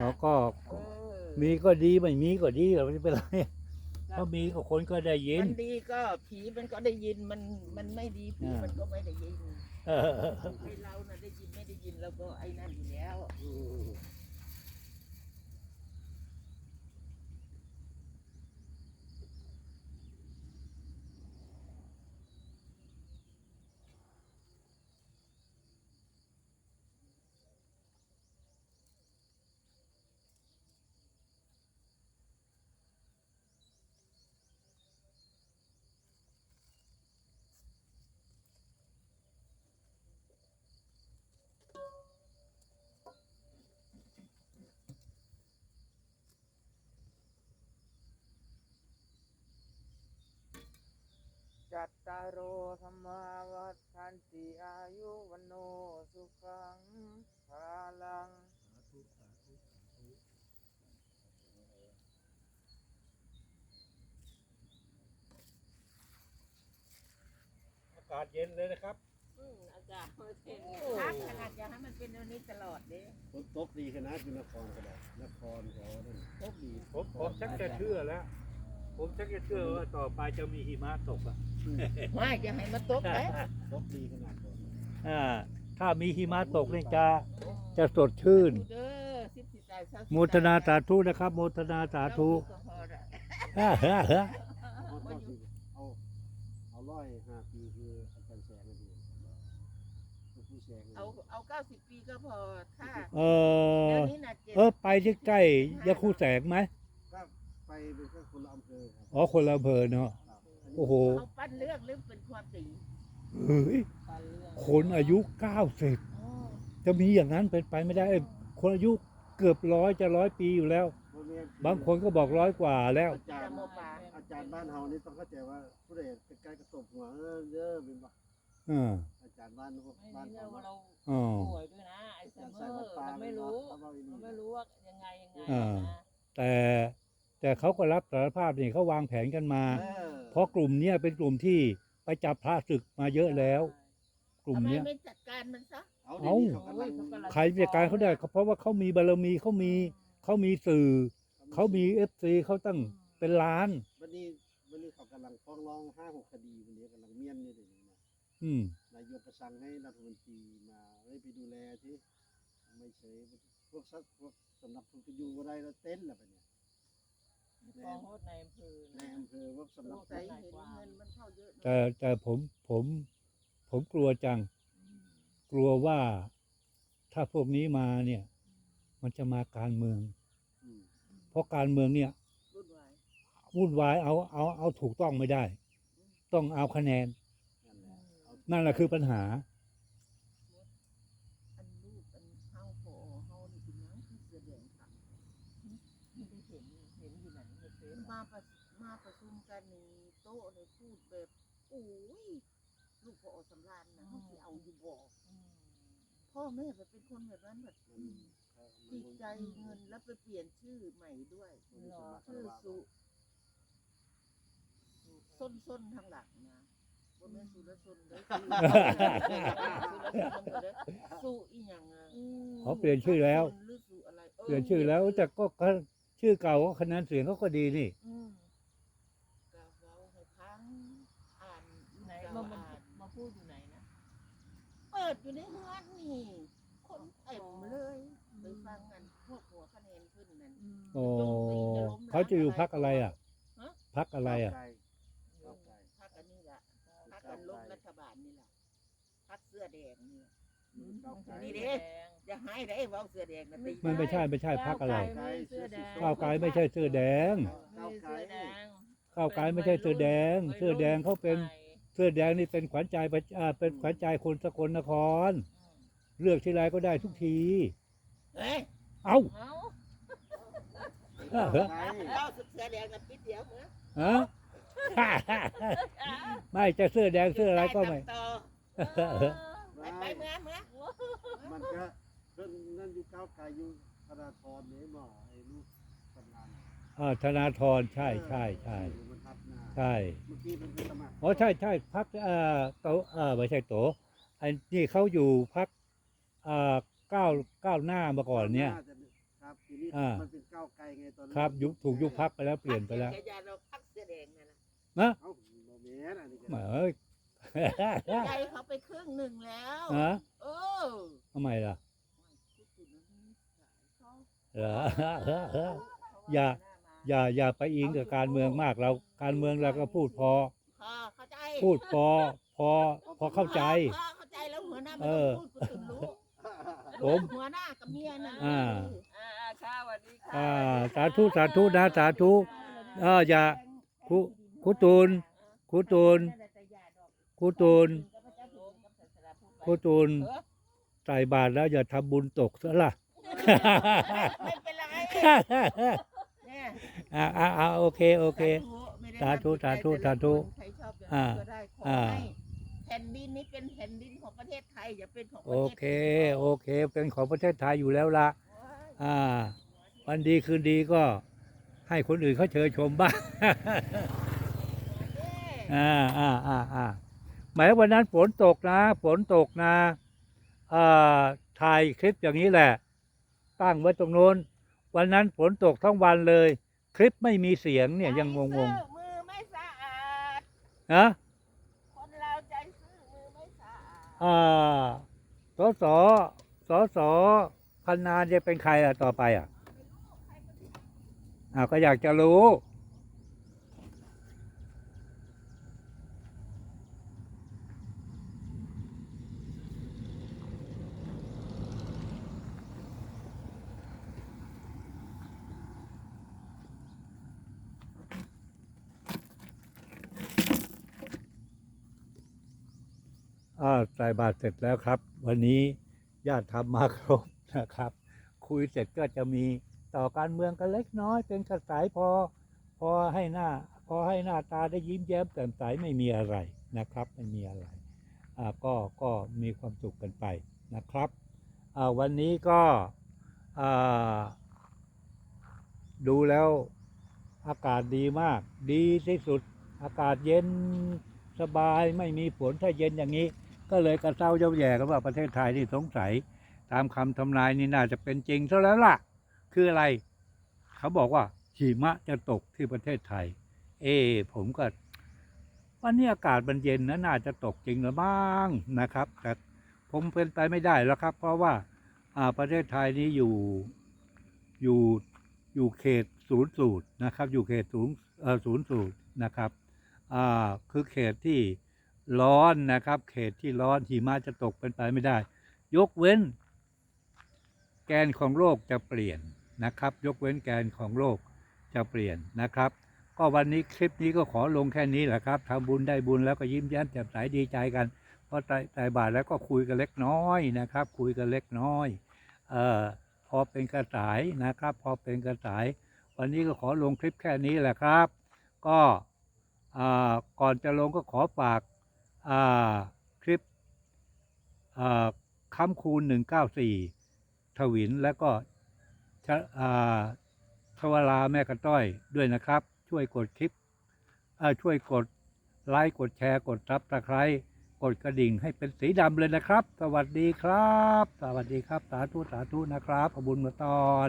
เขาก็เออมีก็ดีไม่มีก็ดีเราไม่เป็นไรถ้ามีก็คนก็ได้ยิน มันดีก็ผีมันก็ได้ยินมันมันไม่ดีผีอ่ามัมันก็ไม่ได้ยินเออไอเราน่ะได้ยินไม่ได้ยินเราก็ไอ้นั่นอยู่แล้ว จัตตารโอธรรมาวัฏันติอายุวันโนสุขังภาลังอากาศเย็นเลยนะครับอืมอาจารย์พักขนาดจะให้มันเป็นแบบนี้ตลอดเด้ฝนตกดีขนาดอยู่นครก็ได้นครก็นั่นตกดีผมผมชักจะเชื่อแล้ว ผมชักจะเชื่อว่าต่อไปจะมีหิมะตกอะว่าจะให้มันตกไหมตกดีขนาดฝนอ่าถ้ามีหิมะตกเนี่ยจะจะสดชื่นเด้อสิบสี่ตายเศร้โมทนาสาธุนะครับ โมทนาสาธุเราก็พอละเอาเอาสิเอาเอาร้อยห้าปีคืออาจารย์แสงนั่นเองผู้แสงเอาเอาเก้าสิบปีก็พอถ้าเอเดี๋อยวนี้น่ะเจ็ดเออไปใกล้ๆยาคูแสงไหมก็ไป เป็นแค่คนละอำเภอครับอ๋อคนละอำเภอเนาะครับนนี้โอ้โหเอาปั้นเรื่องหรือเป็นความจริงเฮ้ยคนอายุเก้าสิบอ๋อจะมีอย่างนั้นเป็นไปไม่ได้เอ้ยคนอายุเกือบร้อยจะร้อยปีอยู่แล้วบ่แม่บางคนก็บอกร้อยกว่าแล้ว อาจารย์อาจารย์บ้านเฮานี่ต้องเข้าใจว่าผู้ใดใกล้ๆกระตบหัวเออเด้อเป็นว่าอ่าอาจารย์บ้านพวกไม่บ้านนี่เขาเราว่าเราอ๋อ ป่วยด้วยนะไอ้เซอามจารย์เมใส่อวัดร์ป่าเราไม่รู้เขาว่าอีนี่เราไม่รู้ว่ายังไงยังไงอ่า นะแต่ แต่เขาก็รับสารภาพนี่เขาวางแผนกันมาเออเพราะกลุ่มเนี้ยเป็นกลุ่มที่ไปจับพระศึกมาเยอะแล้ว กลุ่มทำไมเนี้ยไม่จัดการมันซะเอาเดี๋ยวนี้เขากำลังใครจัดการเขาได้ก็เพราะว่าเขามีบารมีเขามีเขามีสื่อ เขามีเอฟซีเขาตั้งเป็นล้าน วันนี้วันนี้เขากำลังฟ้องร้องห้าหกคดีวันนี้กำลังเมียนอยู่เดี๋ยวนี้นะอืม นายกก็สั่งให้รัฐมนตรีมาเอ้ยไปดูแลที่ไม่เฉยพวกสักพวกสำนักพุทธอยู่อะไรแล้วเต้นแล้วไปเนี่ย ฟ้องโทษในอำเภอในนะอำเภอพวกสำนักใส่พุทธเห็นเงินมันเข้าเยอะนะแต่แต่ผมผมผมกลัวจัง กลัวว่าถ้าพวกนี้มาเนี่ย มันจะมาการเมืองอืมเพราะการเมืองเนี่ยรุ่นวายวุ่นวายเอาเอาเอาถูกต้องไม่ได้ ต้องเอาคะแนน นั่นแหละเอานั่นแหละคือปัญหา อันรูปอันเฮาพอเฮานี่เป็นหยังคือเสือแดงค่ะ ไม่ได้เห็นเห็นอยู่ไหนในเฟซ มาประมาประชุมกันในโต๊ะในพูดแบบโอ้ยลูกพอสำราญนะเขาสิเอาอยู่บ่พ่อแม่แบบเป็นคนแบบนั้นแบบมันเขาติดใจเงินแล้วไปเปลี่ยนชื่อใหม่ด้วยมันสมัครชื่อว่าสุส้นส้นๆทางหลังนะบ่แม่นสุรชนเด้อสุรชนเด้อสุอีหยังอะเขาเปลี่ยนชื่อแล้ว หรือสุอะไรเปลี่ยนชื่อแล้วแต่ก็ก็ ชื่อเก่าก็คะแนนเสียงเขาก็ดีนี่ อืมก็เว้าให้ฟังอ่านไหนเจ้ามามาอ่าน มาพูดอยู่ไหนนะเปิดอยู่ในเฮือนนี่ คนเต็มเลยไปฟังกันพวกหัวคะแนนขึ้นนั่น โอ้เขาจะอยู่พักอะไรอะฮะ พักอะไรอะก้าวไกลพักอันนี้ล่ะพักกันล้มรัฐบาลนี่ล่ะพักเสื้อแดงนี่ล่ะก้าวไกล นี่เด้อย่าให้ได้เว้าเสื้อแดงนะตีมันไม่ใช่ไม่ใช่พักอะไรไม่เสื้อแดงก้าวไกลไม่ใช่เสื้อแดงก้าวไกลเสื้อแดงก้าวไกลไม่ใช่เสื้อแดง เสื้อแดงเขาเป็นเสื้อแดงนี่เป็นขวัญใจประอ่าเป็นขวัญใจคนสกลนคร เลือกที่ไรก็ได้ทุกทีเฮ้ยเอ้าเอ้าก้าวไกลเว้าเสื้อแดงกันปิดเดียวเหมือนฮะไม่จะเสื้อแดงเสื้ออะไรก็ไม่ต่อเออไปไปเมื่อเมื่อ มันก็ เพิ่นนั่นอยู่ก้าวไกลอยู่ธนาธรนี่หมอไอ้ลูกทำงานอ่าธนาธรใช่ใช่ใช่อยู่บนทับหน้าใช่เมื่อกี้มันไปสมัครอ๋อใช่ใช่พักเอ่อโตเอ่อไม่ใช่โตอันนี้เขาอยู่พักเอ่อก้าวก้าวหน้ามาก่อนเนี่ยใช่ครับทีนี้อ่ามั มันเป็นก้าวไกลไงตอนนั้นครับยุคถูกยุคพักไปแล้วเปลี่ยนไปแล้วพรรคเดียกับยาเราพักเสื้อแดงนั่นนะนะเอ้าโมเมนต์อันนี้ก็แหมเอ้ยใจเขาไปครึ่งหนึ่งแล้วฮะเออทำไมล่ะ เขาเหรออย่าอย่าอย่าไปอิงกับการเมืองมากเราการเมืองเราก็พูดพอค่ะเข้าใจพูดพอพอพอเข้าใจ พอเข้าใจแล้วหัวหน้าไม่เอต้อองพูดคนอื่นรู้ผม หัวหน้ากับเมียนั่นอ่า อ่าๆค่ะสวัสดีค่ะอ่าสาธุสาธุนะสาธุ เอออย่าครูครูตูนครูตูนครูตูนครูตูน ใส่บาตรแล้วอย่าทำบุญตกซะล่ะ ไม่เป็นไรเนี่ยอ่าอ่าอ่าโอเคโอเค ไม่ได้สาธุห้มจิตใจสาธุแต่ละคนใครชอบอย่างอ่านั้นก็ได้ขออ่า ให้แผ่นดินนี้เป็นแผ่นดินของประเทศไทยอย่าเป็นของปโอระเทศเค โอเค เป็นของประเทศไทยอยู่แล้วละโอ้ยอ่า วันดีคืนดีก็ให้คนอื่นเขาเชิญชมบ้างอ่าอ่าอ่าอ่าหมายวันนั้นฝนตกนะ ฝนตกนะอ่า ถ่ายคลิปอย่างนี้แหละ ตั้งไว้ตรงโน้น วันนั้นฝนตกทั้งวันเลย คลิปไม่มีเสียงเนี่ยยังงงใจซื่อมือไม่สะอาดๆนะคนเราใจซื่อมือไม่สะอาดอ่าสสสสพันนานจะเป็นใครอะต่อไปอะอ่าก็อยากจะรู้ อ่าใส่บาตรเสร็จแล้วครับ วันนี้ญาติทำมาครบนะครับ คุยเสร็จก็จะมีต่อการเมืองกันเล็กน้อย เป็นกระสายพอ พอให้หน้า พอให้หน้าตาได้ยิ้มแย้มแจ่มใสไม่มีอะไรนะครับไม่มีอะไรอ่าก็ก็มีความสุขกันไปนะครับอ่าวันนี้ก็อ่าดูแล้วอากาศดีมาก ดีที่สุด อากาศเย็นสบายไม่มีฝนถ้าเย็นอย่างนี้ ก็เลยกระเซ้าเย้าแย่กันว่าประเทศไทยที่สงสัย ตามคำทำนายนี่น่าจะเป็นจริงซะแล้วล่ะ คืออะไร เขาบอกว่าหิมะจะตกที่ประเทศไทย เอ ผมก็วันนี้อากาศมันเย็นนะน่าจะตกจริงหรือบ้างนะครับ แต่ผมเป็นไปไม่ได้แล้วครับ เพราะว่าอ่าประเทศไทยนี้อยู่อยู่อยู่เขตศูนย์สูตรนะครับ อยู่เขตศูนย์ศูนย์สูตรนะครับคือเขตที่ ร้อนนะครับ เขตที่ร้อนหิมะจะตกเป็นไปไม่ได้ ยกเว้น แกนของโลกจะเปลี่ยนนะครับ ยกเว้นแกนของโลกจะเปลี่ยนนะครับ ก็วันนี้คลิปนี้ก็ขอลงแค่นี้แหละครับทำบุญได้บุญแล้วก็ยิ้มแย้มแจ่มใสดีใจกันพอใส่ใส่บาตรแล้วก็คุยกันเล็กน้อยนะครับ คุยกันเล็กน้อยเอ่อพอเป็นกระสายนะครับ พอเป็นกระสาย วันนี้ก็ขอลงคลิปแค่นี้แหละครับ ก็อ่าก่อนจะลงก็ขอฝาก คลิปค้ำคูณหนึ่งเก้าสี่ทวินแล้วก็ชะอ่าทวราแม่กระต้อยด้วยนะครับ ช่วยกดคลิปช่วยกดไลค์กดแชร์กดซับสไครต์กดกระดิ่งให้เป็นสีดำเลยนะครับ สวัสดีครับ สวัสดีครับ สาธุ สาธุนะครับขอบุญมาตอน